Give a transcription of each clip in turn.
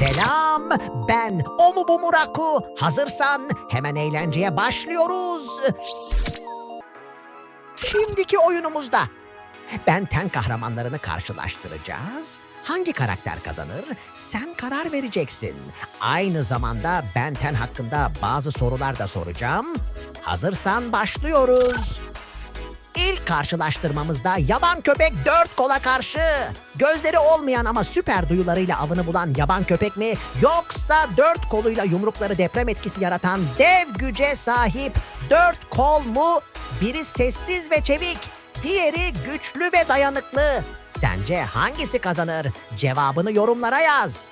Selam, ben Omu Bumuraku. Hazırsan hemen eğlenceye başlıyoruz. Şimdiki oyunumuzda Ben Ten kahramanlarını karşılaştıracağız. Hangi karakter kazanır? Sen karar vereceksin. Aynı zamanda Ben Ten hakkında bazı sorular da soracağım. Hazırsan başlıyoruz. İlk karşılaştırmamızda yaban köpek dört kola karşı. Gözleri olmayan ama süper duyularıyla avını bulan yaban köpek mi? Yoksa dört koluyla yumrukları deprem etkisi yaratan dev güce sahip dört kol mu? Biri sessiz ve çevik, diğeri güçlü ve dayanıklı. Sence hangisi kazanır? Cevabını yorumlara yaz.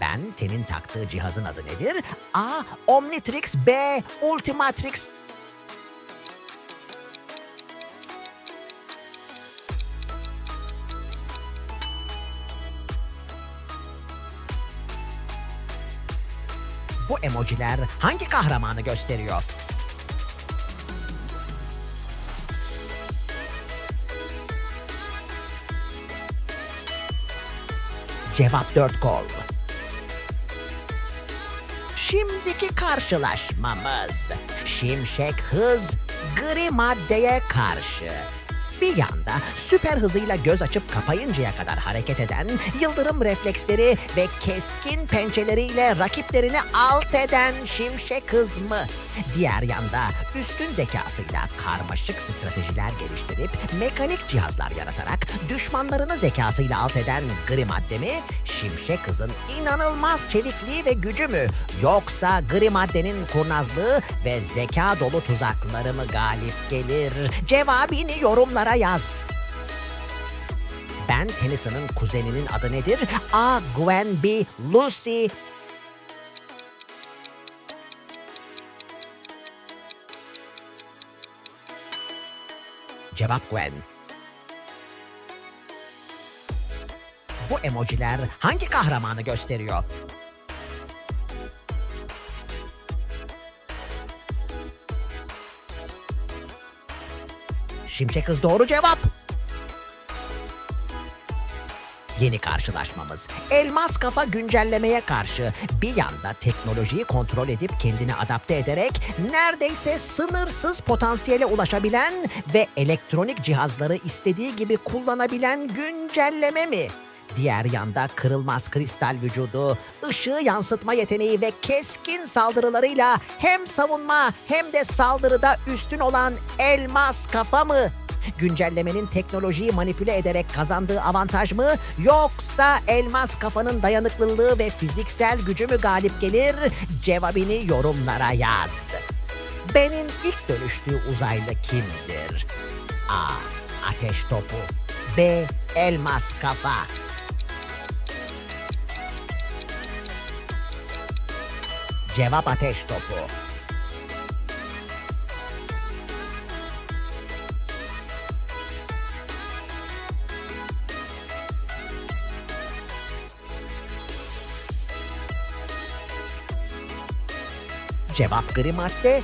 Ben Ten'in taktığı cihazın adı nedir? A. Omnitrix B. Ultimatrix Bu emojiler hangi kahramanı gösteriyor? Cevap dört kol. Şimdiki karşılaşmamız Şimşek Hız gri maddeye karşı. Bir yanda süper hızıyla göz açıp kapayıncaya kadar hareket eden, yıldırım refleksleri ve keskin pençeleriyle rakiplerini alt eden Şimşek Hız mı? Diğer yanda üstün zekasıyla karmaşık stratejiler geliştirip mekanik cihazlar yaratarak düşmanlarını zekasıyla alt eden gri madde mi? Şimşek Hız'ın inanılmaz çevikliği ve gücü mü? Yoksa gri maddenin kurnazlığı ve zeka dolu tuzakları mı galip gelir? Cevabını yorumlara yaz. Ben Tennyson'ın kuzeninin adı nedir? A. Gwen B. Lucy Cevap Gwen. Bu emojiler hangi kahramanı gösteriyor? Şimşek Hız doğru cevap. Yeni karşılaşmamız. Elmas kafa güncellemeye karşı bir yanda teknolojiyi kontrol edip kendini adapte ederek neredeyse sınırsız potansiyele ulaşabilen ve elektronik cihazları istediği gibi kullanabilen güncelleme mi? Diğer yanda kırılmaz kristal vücudu, ışığı yansıtma yeteneği ve keskin saldırılarıyla hem savunma hem de saldırıda üstün olan elmas kafa mı? Güncellemenin teknolojiyi manipüle ederek kazandığı avantaj mı yoksa elmas kafanın dayanıklılığı ve fiziksel gücü mü galip gelir? Cevabını yorumlara yaz. Ben'in ilk dönüştüğü uzaylı kimdir? A. Ateş topu B. Elmas kafa Cevap ateş topu. Cevap gri madde.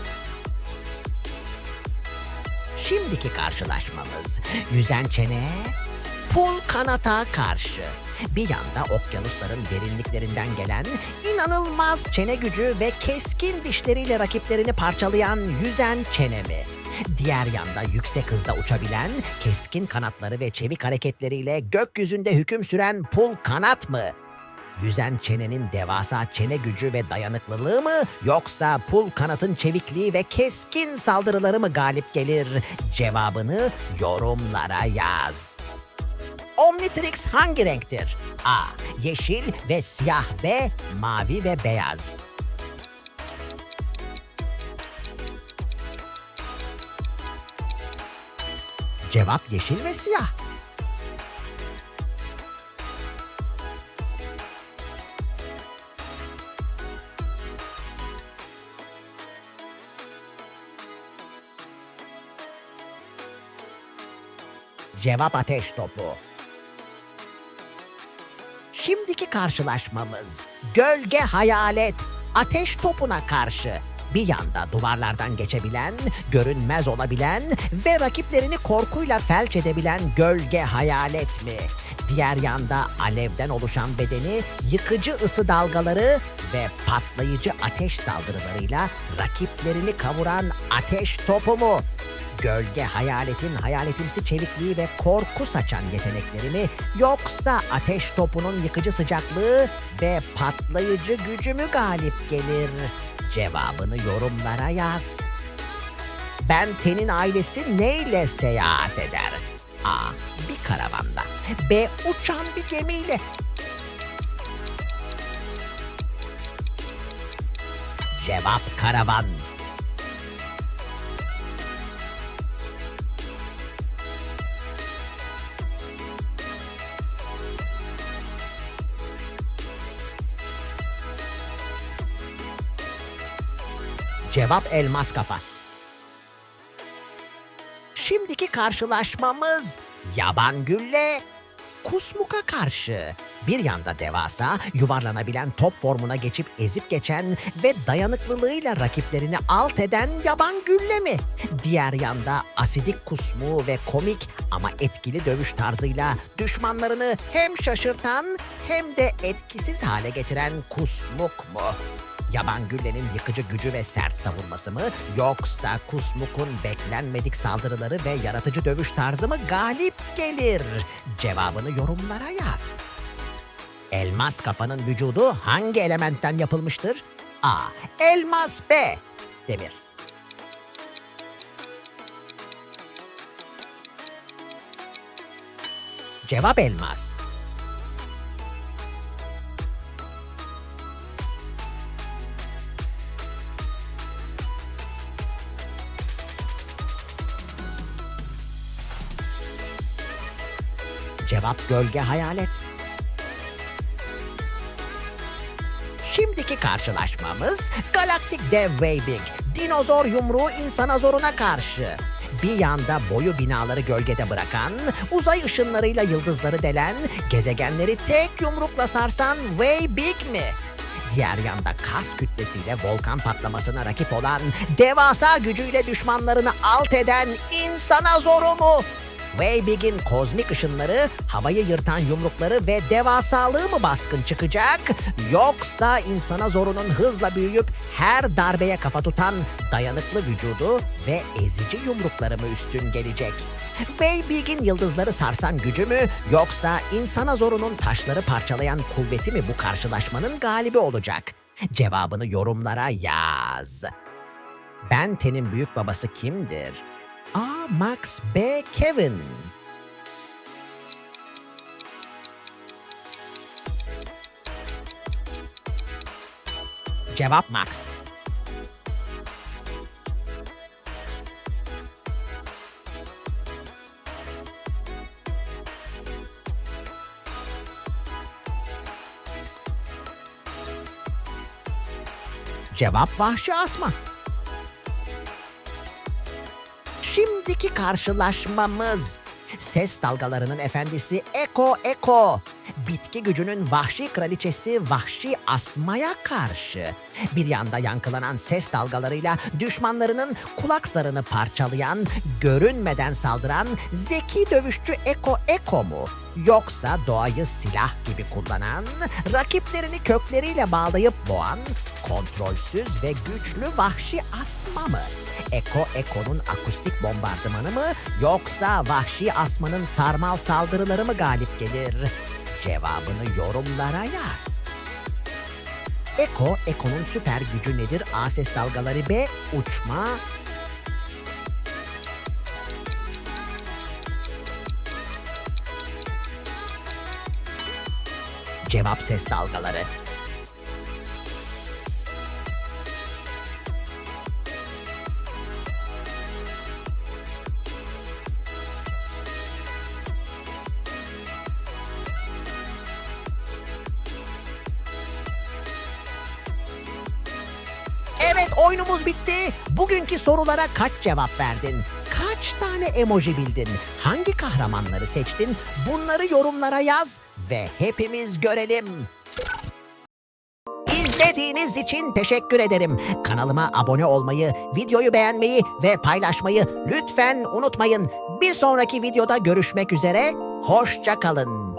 Şimdiki karşılaşmamız yüzen çene pul kanata karşı. Bir yanda okyanusların derinliklerinden gelen inanılmaz çene gücü ve keskin dişleriyle rakiplerini parçalayan yüzen çene mi? Diğer yanda yüksek hızda uçabilen, keskin kanatları ve çevik hareketleriyle gökyüzünde hüküm süren pul kanat mı? Yüzen çenenin devasa çene gücü ve dayanıklılığı mı yoksa pul kanatın çevikliği ve keskin saldırıları mı galip gelir? Cevabını yorumlara yaz. Omnitrix hangi renktir? A. Yeşil ve siyah B. Mavi ve beyaz. Cevap yeşil ve siyah. Cevap ateş topu. Şimdiki karşılaşmamız gölge hayalet ateş topuna karşı. Bir yanda duvarlardan geçebilen, görünmez olabilen ve rakiplerini korkuyla felç edebilen gölge hayalet mi? Diğer yanda alevden oluşan bedeni yıkıcı ısı dalgaları ve patlayıcı ateş saldırılarıyla rakiplerini kavuran ateş topu mu? Gölge hayaletin hayaletimsi çevikliği ve korku saçan yetenekleri mi yoksa ateş topunun yıkıcı sıcaklığı ve patlayıcı gücü mü galip gelir? Cevabını yorumlara yaz. Ben Ten'in ailesi neyle seyahat eder? A. Bir karavanda. B. Uçan bir gemiyle. Cevap karavan. Cevap elmas kafa. Şimdiki karşılaşmamız Yaban Gül'le Kusmuk'a karşı. Bir yanda devasa, yuvarlanabilen top formuna geçip ezip geçen ve dayanıklılığıyla rakiplerini alt eden Yaban Gül'le mi? Diğer yanda asidik kusmu ve komik ama etkili dövüş tarzıyla düşmanlarını hem şaşırtan hem de etkisiz hale getiren Kusmuk mu? Yaban Gülle'nin yıkıcı gücü ve sert savunması mı yoksa Kusmuk'un beklenmedik saldırıları ve yaratıcı dövüş tarzı mı galip gelir? Cevabını yorumlara yaz. Elmas kafanın vücudu hangi elementten yapılmıştır? A. Elmas B. Demir. Cevap elmas. Cevap gölge hayalet. Şimdiki karşılaşmamız galaktik dev Weibig, dinozor yumruğu insana zoruna karşı. Bir yanda boyu binaları gölgede bırakan, uzay ışınlarıyla yıldızları delen, gezegenleri tek yumrukla sarsan Weibig mi? Diğer yanda kas kütlesiyle volkan patlamasına rakip olan, devasa gücüyle düşmanlarını alt eden insana zoru mu? Weibig'in kozmik ışınları, havayı yırtan yumrukları ve devasalığı mı baskın çıkacak? Yoksa insana zorunun hızla büyüyüp her darbeye kafa tutan dayanıklı vücudu ve ezici yumrukları mı üstün gelecek? Weibig'in yıldızları sarsan gücü mü yoksa insana zorunun taşları parçalayan kuvveti mi bu karşılaşmanın galibi olacak? Cevabını yorumlara yaz. Ben Ten'in büyük babası kimdir? Max B. Kevin. Cevap Max. Cevap Vahşi Asma. Şimdiki karşılaşmamız ses dalgalarının efendisi Eko Eko. Bitki gücünün vahşi kraliçesi Vahşi Asma'ya karşı. Bir yanda yankılanan ses dalgalarıyla düşmanlarının kulak zarını parçalayan, görünmeden saldıran zeki dövüşçü Eko Eko mu? Yoksa doğayı silah gibi kullanan, rakiplerini kökleriyle bağlayıp boğan, kontrolsüz ve güçlü vahşi asma mı? Eko Eko'nun akustik bombardımanı mı yoksa vahşi asmanın sarmal saldırıları mı galip gelir? Cevabını yorumlara yaz. Eko, Eko'nun süper gücü nedir? A ses dalgaları B, uçma. Cevap ses dalgaları. Evet oyunumuz bitti. Bugünkü sorulara kaç cevap verdin? Kaç tane emoji bildin? Hangi kahramanları seçtin? Bunları yorumlara yaz ve hepimiz görelim. İzlediğiniz için teşekkür ederim. Kanalıma abone olmayı, videoyu beğenmeyi ve paylaşmayı lütfen unutmayın. Bir sonraki videoda görüşmek üzere. Hoşça kalın.